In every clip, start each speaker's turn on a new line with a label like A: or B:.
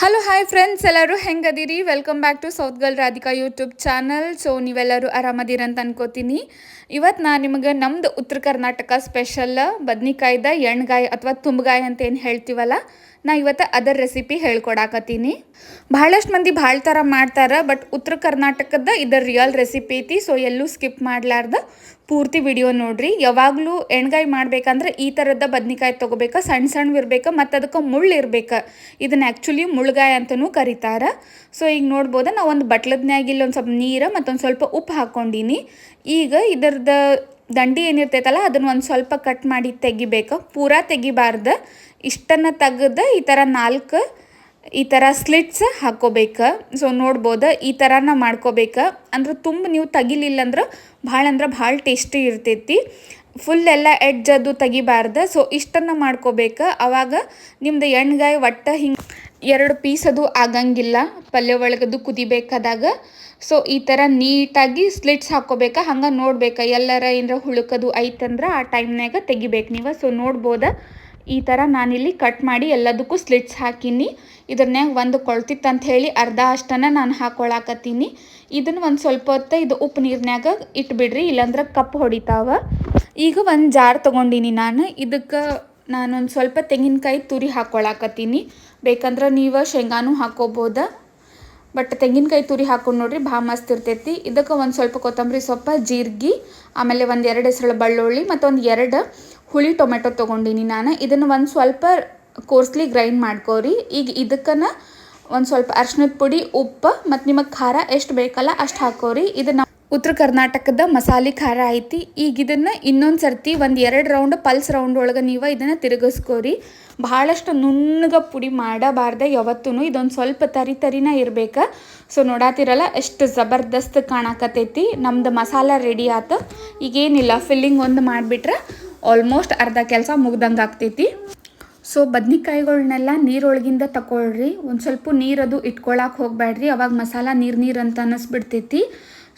A: Hello hi friends ಎಲ್ಲರೂ ಹೆಂಗದಿರಿ? Welcome back to south girl Radhika YouTube channel so ನೀವೆಲ್ಲರೂ ಆರಾಮದಿರಂತ ಅನ್ಕೋತೀನಿ. ಇವತ್ತು ನಾನು ನಿಮಗೆ ನಮ್ದು ಉತ್ತರ ಕರ್ನಾಟಕ ಸ್ಪೆಷಲ್ ಬದ್ನಿಕಾಯ್ದ ಎಣ್ಗಾಯಿ ಅಥವಾ ತುಂಬಗಾಯಿ ಅಂತ ಏನು ಹೇಳ್ತೀವಲ್ಲ, ನಾ ಇವತ್ತು ಅದರ ರೆಸಿಪಿ ಹೇಳ್ಕೊಡಾಕತ್ತೀನಿ ಭಾಳಷ್ಟು ಮಂದಿ ಭಾಳ ಥರ ಮಾಡ್ತಾರೆ ಬಟ್ ಉತ್ತರ ಕರ್ನಾಟಕದ ಇದರ ರಿಯಲ್ ರೆಸಿಪಿ ಐತಿ ಸೊ ಎಲ್ಲೂ ಸ್ಕಿಪ್ ಮಾಡಲಾರ್ದ. ಪೂರ್ತಿ ವಿಡಿಯೋ ನೋಡ್ರಿ. ಯಾವಾಗಲೂ ಎಣ್ಗಾಯಿ ಮಾಡ್ಬೇಕಂದ್ರೆ ಈ ಥರದ ಬದ್ನಿಕಾಯಿ ತೊಗೋಬೇಕು ಸಣ್ಣ ಸಣ್ಣ ಇರ್ಬೇಕು ಮತ್ತು ಅದಕ್ಕೆ ಮುಳ್ಳು ಇರ್ಬೇಕು. ಇದನ್ನ ಆ್ಯಕ್ಚುಲಿ ಮುಳ್ಗಾಯಿ ಅಂತಲೂ ಕರೀತಾರೆ. ಸೊ ಈಗ ನೋಡ್ಬೋದು, ನಾವು ಒಂದು ಬಟ್ಲದ್ನ್ಯಾಗ ಇಲ್ಲೊಂದು ಸ್ವಲ್ಪ ನೀರು ಮತ್ತೊಂದು ಸ್ವಲ್ಪ ಉಪ್ಪು ಹಾಕ್ಕೊಂಡೀನಿ ಈಗ ಇದರದ ದಂಡಿ ಏನಿರ್ತೈತಲ್ಲ, ಅದನ್ನು ಒಂದು ಸ್ವಲ್ಪ ಕಟ್ ಮಾಡಿ ತೆಗಿಬೇಕು. ಪೂರಾ ತೆಗಿಬಾರ್ದು. ಇಷ್ಟನ್ನು ತೆಗೆದು ಈ ಥರ ನಾಲ್ಕು ಈ ಥರ ಸ್ಲಿಟ್ಸ್ ಹಾಕೋಬೇಕು ಸೊ ನೋಡ್ಬೋದು, ಈ ಥರನ ಮಾಡ್ಕೋಬೇಕು. ಅಂದ್ರೆ ತುಂಬ ನೀವು ತೆಗಿಲಿಲ್ಲ ಅಂದ್ರೆ ಭಾಳ ಅಂದ್ರೆ ಭಾಳ ಟೇಸ್ಟಿ ಇರ್ತೈತಿ. ಫುಲ್ ಎಲ್ಲ ಎಡ್ಜ್ ಅದು ತೆಗಿಬಾರ್ದು. ಸೊ ಇಷ್ಟನ್ನು ಮಾಡ್ಕೋಬೇಕು. ಅವಾಗ ನಿಮ್ದು ಎಣ್ಣೆಗಾಯಿ ಒಟ್ಟು ಹಿಂಗೆ ಎರಡು ಪೀಸ್ ಅದು ಆಗಂಗಿಲ್ಲ. ಪಲ್ಯ ಒಳಗದು ಕುದಿಬೇಕಾದಾಗ. ಸೊ ಈ ಥರ ನೀಟಾಗಿ ಸ್ಲಿಟ್ಸ್ ಹಾಕೋಬೇಕು ಹಂಗೆ ನೋಡ್ಬೇಕು. ಎಲ್ಲರ ಏನರ ಹುಳುಕದು ಐತಂದ್ರೆ ಆ ಟೈಮ್ನಾಗ ತೆಗಿಬೇಕು ನೀವು. ಸೊ ನೋಡ್ಬೋದ. ಈ ಥರ ನಾನಿಲ್ಲಿ ಕಟ್ ಮಾಡಿ ಎಲ್ಲದಕ್ಕೂ ಸ್ಲಿಟ್ಸ್ ಹಾಕೀನಿ. ಇದ್ರನ್ಯಾಗ ಒಂದು ಕೊಳ್ತಿತ್ತಂತ ಹೇಳಿ ಅರ್ಧ ಅಷ್ಟನ್ನು ನಾನು ಹಾಕೊಳಕತ್ತೀನಿ. ಇದನ್ನು ಒಂದು ಸ್ವಲ್ಪ ಹೊತ್ತು ಇದು ಉಪ್ಪು ನೀರಿನ್ಯಾಗ ಇಟ್ಬಿಡ್ರಿ, ಇಲ್ಲಾಂದ್ರೆ ಕಪ್ಪು ಹೊಡಿತಾವ. ಈಗ ಒಂದು ಜಾರ್ ತೊಗೊಂಡಿನಿ ನಾನು. ಇದಕ್ಕೆ ನಾನೊಂದು ಸ್ವಲ್ಪ ತೆಂಗಿನಕಾಯಿ ತುರಿ ಹಾಕ್ಕೊಳಕತ್ತೀನಿ ಬೇಕಂದ್ರೆ ನೀವು ಶೇಂಗಾನು ಹಾಕೋಬೋದು. ಬಟ್ ತೆಂಗಿನಕಾಯಿ ತುರಿ ಹಾಕೊಂಡು ನೋಡ್ರಿ ಭಾಳ ಮಸ್ತ್ ಇರ್ತೈತಿ. ಇದಕ್ಕೆ ಒಂದು ಸ್ವಲ್ಪ ಕೊತ್ತಂಬರಿ ಸೊಪ್ಪು, ಜೀರಿಗೆ, ಆಮೇಲೆ ಒಂದು ಎರಡು ಹೆಸರು ಬೆಳ್ಳುಳ್ಳಿ ಮತ್ತು ಎರಡು ಹುಳಿ ಟೊಮೆಟೊ ತೊಗೊಂಡಿನಿ ನಾನು. ಇದನ್ನು ಒಂದು ಸ್ವಲ್ಪ ಕೋರ್ಸ್ಲಿ ಗ್ರೈಂಡ್ ಮಾಡ್ಕೋರಿ. ಈಗ ಇದಕ್ಕನ ಒಂದು ಸ್ವಲ್ಪ ಅರ್ಶಿನದ ಪುಡಿ, ಉಪ್ಪು ಮತ್ತು ನಿಮಗೆ ಖಾರ ಎಷ್ಟು ಬೇಕಲ್ಲ ಅಷ್ಟು ಹಾಕೋರಿ. ಇದನ್ನು ಉತ್ತರ ಕರ್ನಾಟಕದ ಮಸಾಲೆ ಖಾರ ಐತಿ. ಈಗ ಇದನ್ನು ಇನ್ನೊಂದು ಸರ್ತಿ ಒಂದು ಎರಡು ರೌಂಡ್ ಪಲ್ಸ್ ರೌಂಡ್ ಒಳಗೆ ನೀವು ಇದನ್ನು ತಿರುಗಿಸ್ಕೋರಿ. ಭಾಳಷ್ಟು ನುಣ್ಣಗೆ ಪುಡಿ ಮಾಡಬಾರ್ದೆ ಯಾವತ್ತೂ ಇದೊಂದು ಸ್ವಲ್ಪ ತರಿ ತರಿನ ಇರಬೇಕು. ಸೊ ನೋಡಾತಿರಲ್ಲ ಎಷ್ಟು ಜಬರ್ದಸ್ತ್ ಕಾಣಕತ್ತೈತಿ. ನಮ್ದು ಮಸಾಲ ರೆಡಿ ಆತು. ಈಗೇನಿಲ್ಲ ಫಿಲ್ಲಿಂಗ್ ಒಂದು ಮಾಡಿಬಿಟ್ರೆ ಆಲ್ಮೋಸ್ಟ್ ಅರ್ಧ ಕೆಲಸ ಮುಗ್ದಂಗೆ ಆಗ್ತೈತಿ ಸೊ ಬದ್ನಿಕಾಯಿಗಳನ್ನೆಲ್ಲ ನೀರೊಳಗಿಂದ ತಗೊಳ್ರಿ ಒಂದು ಸ್ವಲ್ಪ ನೀರದು ಇಟ್ಕೊಳಕ್ಕೆ ಹೋಗಬೇಡ್ರಿ ಅವಾಗ ಮಸಾಲ ನೀರು ನೀರು ಅಂತ ಅನ್ನಿಸ್ಬಿಡ್ತೈತಿ.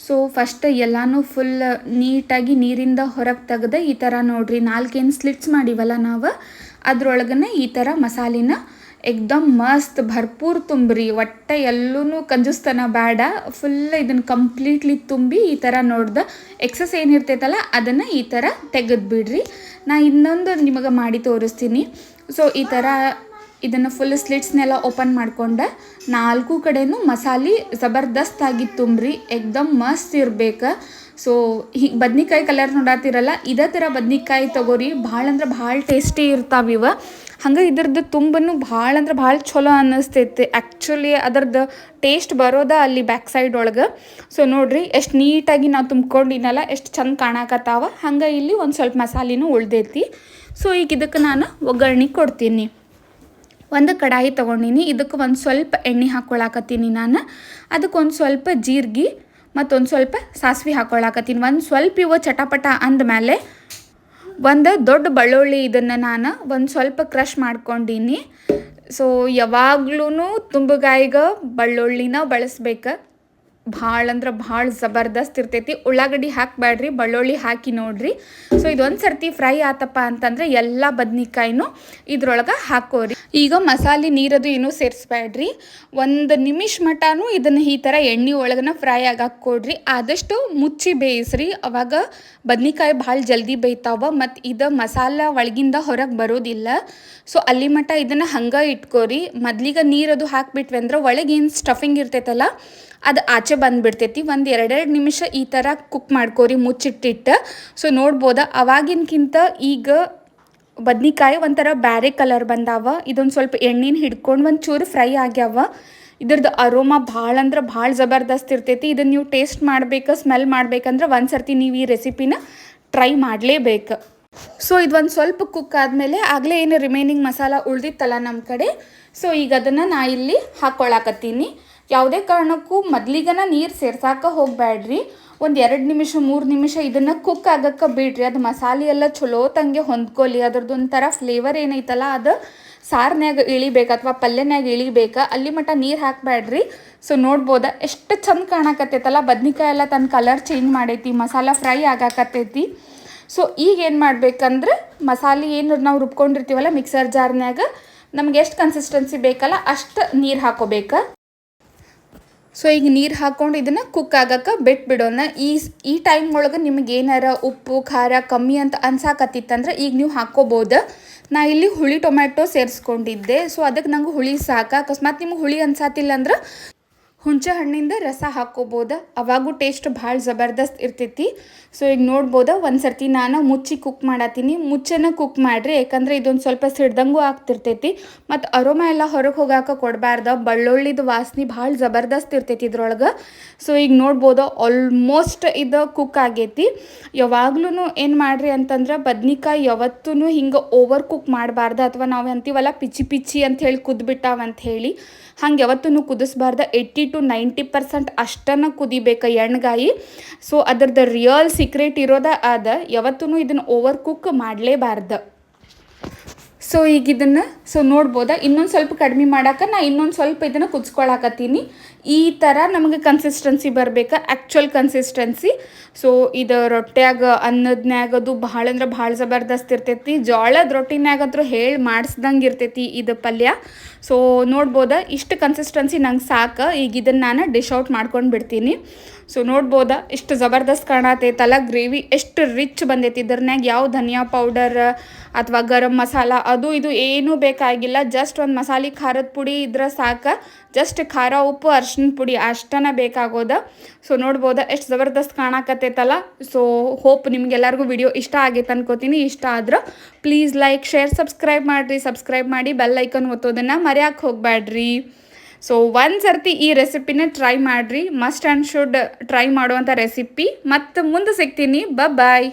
A: ಸೊ ಫಸ್ಟ್ ಎಲ್ಲನೂ ಫುಲ್ ನೀಟಾಗಿ ನೀರಿಂದ ಹೊರಗೆ ತೆಗೆದು ಈ ಥರ ನೋಡ್ರಿ. ನಾಲ್ಕೇನು ಸ್ಲಿಟ್ಸ್ ಮಾಡಿವಲ್ಲ ನಾವು? ಅದರೊಳಗನೆ ಈ ಥರ ಮಸಾಲಿನ ಎಕ್ದಮ್ ಮಸ್ತ್, ಭರ್ಪೂರ್ ತುಂಬ್ರಿ. ಒಟ್ಟೆ ಎಲ್ಲೂ ಕಂಜುಸ್ತನ ಬೇಡ ಫುಲ್ ಇದನ್ನು ಕಂಪ್ಲೀಟ್ಲಿ ತುಂಬಿ ಈ ಥರ ನೋಡ್ದೆ ಎಕ್ಸಸ್ ಏನಿರ್ತೈತಲ್ಲ, ಅದನ್ನು ಈ ಥರ ತೆಗೆದ್ಬಿಡ್ರಿ ನಾ ಇನ್ನೊಂದು ನಿಮಗೆ ಮಾಡಿ ತೋರಿಸ್ತೀನಿ. ಸೊ ಈ ಥರ ಇದನ್ನು ಫುಲ್ ಸ್ಲಿಟ್ಸ್ನೆಲ್ಲ ಓಪನ್ ಮಾಡಿಕೊಂಡೆ ನಾಲ್ಕು ಕಡೆಯೂ ಮಸಾಲೆ ಜಬರ್ದಸ್ತಾಗಿ ತುಂಬ್ರಿ. ಎಕ್ದಮ್ ಮಸ್ತ್ ಇರಬೇಕು. ಸೊ ಹೀಗೆ ಬದ್ನಿಕಾಯಿ ಕಲರ್ ನೋಡಾತಿರಲ್ಲ, ಇದೇ ಥರ ಬದ್ನಿಕಾಯಿ ತಗೋರಿ. ಭಾಳ ಅಂದ್ರೆ ಭಾಳ ಟೇಸ್ಟಿ ಇರ್ತಾವೆ ಇವ. ಹಂಗೆ ಇದ್ರದ್ದು ತುಂಬನು ಭಾಳ ಅಂದ್ರೆ ಭಾಳ ಚಲೋ ಅನ್ನಿಸ್ತೈತಿ. ಆ್ಯಕ್ಚುಲಿ ಅದರದ್ದು ಟೇಸ್ಟ್ ಬರೋದ ಅಲ್ಲಿ ಬ್ಯಾಕ್ ಸೈಡ್ ಒಳಗೆ. ಸೊ ನೋಡ್ರಿ, ಎಷ್ಟು ನೀಟಾಗಿ ನಾವು ತುಂಬ್ಕೊಂಡಿನಲ್ಲ ಎಷ್ಟು ಚಂದ ಕಾಣಕತ್ತಾವ. ಹಂಗೆ ಇಲ್ಲಿ ಒಂದು ಸ್ವಲ್ಪ ಮಸಾಲೆನೂ ಉಳ್ದೈತಿ. ಸೊ ಈಗ ಇದಕ್ಕೆ ನಾನು ಒಗ್ಗರಣೆ ಕೊಡ್ತೀನಿ. ಒಂದು ಕಡಾಯಿ ತೊಗೊಂಡಿನಿ. ಇದಕ್ಕೆ ಒಂದು ಸ್ವಲ್ಪ ಎಣ್ಣೆ ಹಾಕ್ಕೊಳಕತ್ತೀನಿ ನಾನು. ಅದಕ್ಕೆ ಒಂದು ಸ್ವಲ್ಪ ಜೀರಿಗೆ ಮತ್ತೊಂದು ಸ್ವಲ್ಪ ಸಾಸಿವೆ ಹಾಕ್ಕೊಳಕತ್ತೀನಿ ಒಂದು ಸ್ವಲ್ಪ ಇವ ಚಟಪಟ ಅಂದಮೇಲೆ ಒಂದು ದೊಡ್ಡ ಬಳ್ಳುಳ್ಳಿ ಇದನ್ನು ನಾನು ಒಂದು ಸ್ವಲ್ಪ ಕ್ರಷ್ ಮಾಡ್ಕೊಂಡೀನಿ. ಸೊ ಯಾವಾಗ್ಲೂ ತುಂಬಗಾಯಿಗೆ ಬಳ್ಳುಳ್ಳಿನ ಬಳಸ್ಬೇಕು. ಭಾಳ ಅಂದ್ರೆ ಭಾಳ ಜಬರ್ದಸ್ತ್ ಇರ್ತೈತಿ. ಉಳ್ಳಾಗಡ್ಡಿ ಹಾಕಬೇಡ್ರಿ ಬೆಳ್ಳುಳ್ಳಿ ಹಾಕಿ ನೋಡ್ರಿ. ಸೊ ಇದೊಂದು ಸರ್ತಿ ಫ್ರೈ ಆತಪ್ಪ ಅಂತಂದ್ರೆ ಎಲ್ಲ ಬದ್ನಿಕಾಯಿನೂ ಇದ್ರೊಳಗೆ ಹಾಕೋರಿ. ಈಗ ಮಸಾಲೆ ನೀರದು ಏನೂ ಸೇರಿಸ್ಬೇಡ್ರಿ ಒಂದು ನಿಮಿಷ ಮಟಾನು ಇದನ್ನು ಈ ಥರ ಎಣ್ಣೆ ಒಳಗನ ಫ್ರೈ ಕೊಡ್ರಿ ಆದಷ್ಟು ಮುಚ್ಚಿ ಬೇಯಿಸ್ರಿ. ಅವಾಗ ಬದ್ನಿಕಾಯಿ ಭಾಳ ಜಲ್ದಿ ಬೇಯ್ತಾವ ಮತ್ತು ಇದು ಮಸಾಲ ಒಳಗಿಂದ ಹೊರಗೆ ಬರೋದಿಲ್ಲ. ಸೊ ಅಲ್ಲಿ ಮಟ ಇದನ್ನು ಹಂಗೆ ಇಟ್ಕೋರಿ. ಮೊದ್ಲಿಗೆ ನೀರದು ಹಾಕ್ಬಿಟ್ವಿ ಅಂದ್ರೆ ಒಳಗೇನ್ ಸ್ಟಫಿಂಗ್ ಇರ್ತೈತಲ್ಲ, ಅದು ಆಚೆ ಬಂದುಬಿಡ್ತೈತಿ. ಒಂದು ಎರಡೆರಡು ನಿಮಿಷ ಈ ಥರ ಕುಕ್ ಮಾಡ್ಕೋರಿ, ಮುಚ್ಚಿಟ್ಟಿಟ್ಟು. ಸೊ ನೋಡ್ಬೋದು? ಅವಾಗಿನಕ್ಕಿಂತ ಈಗ ಬದ್ನಿಕಾಯಿ ಒಂಥರ ಬ್ಯಾರೆ ಕಲರ್ ಬಂದಾವ. ಇದೊಂದು ಸ್ವಲ್ಪ ಎಣ್ಣೆನ ಹಿಡ್ಕೊಂಡು ಒಂದು ಚೂರು ಫ್ರೈ ಆಗ್ಯಾವ. ಇದ್ರದ್ದು ಅರೋಮಾ ಭಾಳ ಅಂದ್ರೆ ಭಾಳ ಜಬರ್ದಸ್ತ್ ಇರ್ತೈತಿ. ಇದನ್ನು ನೀವು ಟೇಸ್ಟ್ ಮಾಡ್ಬೇಕು ಸ್ಮೆಲ್ ಮಾಡ್ಬೇಕಂದ್ರೆ ಒಂದು ಸರ್ತಿ ನೀವು ಈ ರೆಸಿಪಿನ ಟ್ರೈ ಮಾಡಲೇಬೇಕು. ಸೊ ಇದೊಂದು ಸ್ವಲ್ಪ ಕುಕ್ ಆದಮೇಲೆ ಆಗಲೇ ಏನು ರಿಮೈನಿಂಗ್ ಮಸಾಲ ಉಳ್ದಿತ್ತಲ್ಲ ನಮ್ಮ ಕಡೆ. ಸೊ ಈಗ ಅದನ್ನು ನಾ ಇಲ್ಲಿ ಹಾಕ್ಕೊಳಕತ್ತೀನಿ ಯಾವುದೇ ಕಾರಣಕ್ಕೂ ಮೊದ್ಲಿಗನ ನೀರು ಸೇರ್ಸಾಕ ಹೋಗಬೇಡ್ರಿ ಒಂದು ಎರಡು ನಿಮಿಷ, ಮೂರು ನಿಮಿಷ ಇದನ್ನು ಕುಕ್ ಆಗಕ್ಕೆ ಬಿಡ್ರಿ. ಅದು ಮಸಾಲೆ ಎಲ್ಲ ಚಲೋ ತಂಗೆ ಹೊಂದ್ಕೊಲಿ ಅದ್ರದ್ದು ಒಂಥರ ಫ್ಲೇವರ್ ಏನೈತಲ್ಲ, ಅದು ಸಾರ್ನ್ಯಾಗ ಇಳಿಬೇಕು ಅಥವಾ ಪಲ್ಯನ್ಯಾಗ ಇಳಿಬೇಕು. ಅಲ್ಲಿ ಮಟ್ಟ ನೀರು ಹಾಕಬೇಡ್ರಿ ಸೊ ನೋಡ್ಬೋದ ಎಷ್ಟು ಚಂದ ಕಾಣಕತ್ತೈತಲ್ಲ, ಬದ್ನಿಕಾಯಿ ಎಲ್ಲ ತನ್ನ ಕಲರ್ ಚೇಂಜ್ ಮಾಡೈತಿ, ಮಸಾಲ ಫ್ರೈ ಆಗಾಕತ್ತೈತಿ. ಸೊ ಈಗ ಏನು ಮಾಡ್ಬೇಕಂದ್ರೆ ಮಸಾಲೆ ಏನು ನಾವು ರುಬ್ಕೊಂಡಿರ್ತೀವಲ್ಲ ಮಿಕ್ಸರ್ ಜಾರ್ನ್ಯಾಗ ನಮ್ಗೆ ಎಷ್ಟು ಕನ್ಸಿಸ್ಟೆನ್ಸಿ ಬೇಕಲ್ಲ ಅಷ್ಟು ನೀರು ಹಾಕೋಬೇಕು. ಸೊ ಈಗ ನೀರು ಹಾಕ್ಕೊಂಡು ಇದನ್ನು ಕುಕ್ ಆಗಕ್ಕೆ ಬಿಟ್ಬಿಡೋಣ. ಈ ಈ ಟೈಮ್ ಒಳಗೆ ನಿಮ್ಗೆ ಏನಾರ ಉಪ್ಪು, ಖಾರ ಕಮ್ಮಿ ಅಂತ ಅನ್ಸಾಕತ್ತಿತ್ತಂದ್ರೆ ಈಗ ನೀವು ಹಾಕ್ಕೋಬೋದು ನಾ ಇಲ್ಲಿ ಹುಳಿ ಟೊಮ್ಯಾಟೊ ಸೇರಿಸ್ಕೊಂಡಿದ್ದೆ. ಸೊ ಅದಕ್ಕೆ ನಂಗೆ ಹುಳಿ ಸಾಕು. ಅಕಸ್ಮಾತ್ ನಿಮ್ಗೆ ಹುಳಿ ಅನ್ಸಾತಿಲ್ಲ ಅಂದ್ರೆ ಹುಂಚೆ ಹಣ್ಣಿಂದ ರಸ ಹಾಕ್ಕೋಬೋದು ಅವಾಗೂ ಟೇಸ್ಟ್ ಭಾಳ ಜಬರ್ದಸ್ತ್ ಇರ್ತೈತಿ ಸೊ ಈಗ ನೋಡ್ಬೋದು? ಒಂದು ಸರ್ತಿ ನಾನು ಮುಚ್ಚಿ ಕುಕ್ ಮಾಡತ್ತೀನಿ ಮುಚ್ಚನ ಕುಕ್ ಮಾಡಿರಿ, ಯಾಕಂದ್ರೆ ಇದೊಂದು ಸ್ವಲ್ಪ ಸಿಡ್ದಂಗೂ ಆಗ್ತಿರ್ತೈತಿ. ಮತ್ತು ಅರೋಮ ಎಲ್ಲ ಹೊರಗೆ ಹೋಗಾಕ ಕೊಡಬಾರ್ದು. ಬಳ್ಳೊಳ್ಳಿದ ವಾಸನೆ ಭಾಳ ಜಬರ್ದಸ್ತ್ ಇರ್ತೈತಿ ಇದ್ರೊಳಗೆ. ಸೊ ಈಗ ನೋಡ್ಬೋದು? ಆಲ್ಮೋಸ್ಟ್ ಇದು ಕುಕ್ ಆಗೈತಿ. ಯಾವಾಗ್ಲೂ ಏನು ಮಾಡ್ರಿ ಅಂತಂದ್ರೆ ಬದ್ನಿಕಾಯಿ ಯಾವತ್ತೂ ಹಿಂಗೆ ಓವರ್ ಕುಕ್ ಮಾಡಬಾರ್ದು. ಅಥವಾ ನಾವು ಅಂತೀವಲ್ಲ, ಪಿಚಿ ಪಿಚಿ ಅಂತ ಹೇಳಿ ಕುದ್ಬಿಟ್ಟಾವ ಅಂತ ಹೇಳಿ. ಹಂಗೆ ಯಾವತ್ತೂ ಕುದಿಸ್ಬಾರ್ದು. ಏಯ್ಟಿ ಟು ನೈಂಟಿ ಪರ್ಸೆಂಟ್ ಅಷ್ಟನ್ನು ಕುದಿಬೇಕು ಎಣ್ಗಾಯಿ. ಸೊ ಅದ್ರದ್ದು ರಿಯಲ್ ಸೀಕ್ರೆಟ್ ಇರೋದ ಅದ ಯಾವತ್ತೂ ಇದನ್ನು ಓವರ್ ಕುಕ್ ಮಾಡಲೇಬಾರ್ದು. ಸೊ ಈಗ ಇದನ್ನು ಸೊ ನೋಡ್ಬೋದ? ಇನ್ನೊಂದು ಸ್ವಲ್ಪ ಕಡಿಮೆ ಮಾಡಕ್ಕೆ ನಾ ಇನ್ನೊಂದು ಸ್ವಲ್ಪ ಇದನ್ನು ಕುದಿಸ್ಕೊಳಕತ್ತೀನಿ. ಈ ಥರ ನಮಗೆ ಕನ್ಸಿಸ್ಟೆನ್ಸಿ ಬರಬೇಕು ಆ್ಯಕ್ಚುಲ್ ಕನ್ಸಿಸ್ಟೆನ್ಸಿ ಸೊ ಇದು ರೊಟ್ಟ್ಯಾಗ ಅನ್ನದ್ನ್ಯಾಗ ಅದು ಭಾಳ ಅಂದ್ರೆ ಭಾಳ ಜಬರ್ದಸ್ತ್ ಇರ್ತೈತಿ. ಜೋಳದ ರೊಟ್ಟಿನಾಗಂತೂ ಹೇಳಿ ಮಾಡಿಸ್ದಂಗೆ ಇರ್ತೈತಿ ಇದು ಪಲ್ಯ. ಸೊ ನೋಡ್ಬೋದ, ಇಷ್ಟು ಕನ್ಸಿಸ್ಟೆನ್ಸಿ ನಂಗೆ ಸಾಕು. ಈಗ ಇದನ್ನು ನಾನು ಡಿಶ್ ಔಟ್ ಮಾಡ್ಕೊಂಡು ಬಿಡ್ತೀನಿ. ಸೊ ನೋಡ್ಬೋದ, ಇಷ್ಟು ಜಬರ್ದಸ್ತ್ ಕಾಣತೈತಲ್ಲ ಗ್ರೇವಿ ಎಷ್ಟು ರಿಚ್ ಬಂದೈತಿ. ಇದ್ರನ್ಯಾಗ ಯಾವ ಧನಿಯಾ ಪೌಡರ್ ಅಥವಾ ಗರಂ ಮಸಾಲ, ಅದು ಇದು ಏನೂ ಬೇಕಾಗಿಲ್ಲ. ಜಸ್ಟ್ ಒಂದು ಮಸಾಲೆ ಖಾರದ ಪುಡಿ ಇದ್ರೆ ಸಾಕು. ಜಸ್ಟ್ ಖಾರ, ಉಪ್ಪು ಅರ್ಶಿನ ಪುಡಿ ಅಷ್ಟನ ಬೇಕಾಗೋದ. ಸೊ ನೋಡ್ಬೋದ, ಎಷ್ಟು ಜಬರ್ದಸ್ತ್ ಕಾಣಕತ್ತೈತಲ್ಲ. ಸೊ ಹೋಪ್ ನಿಮ್ಗೆಲ್ಲರಿಗೂ ವಿಡಿಯೋ ಇಷ್ಟ ಆಗೈತೆ ಅನ್ಕೋತೀನಿ. ಇಷ್ಟ ಆದ್ರೆ ಪ್ಲೀಸ್ ಲೈಕ್ ಶೇರ್ ಸಬ್ಸ್ಕ್ರೈಬ್ ಮಾಡಿರಿ. ಸಬ್ಸ್ಕ್ರೈಬ್ ಮಾಡಿ ಬೆಲ್ ಐಕನ್ ಒತ್ತೋದನ್ನು ಮರ್ಯಾಕೆ ಹೋಗಬೇಡ್ರಿ ಸೊ ಒಂದು ಸರ್ತಿ ಈ ರೆಸಿಪಿನ ಟ್ರೈ ಮಾಡಿರಿ. ಮಸ್ಟ್ ಆ್ಯಂಡ್ ಶುಡ್ ಟ್ರೈ ಮಾಡುವಂಥ ರೆಸಿಪಿ ಮತ್ತು ಮುಂದೆ ಸಿಗ್ತೀನಿ. ಬ ಬಾಯ್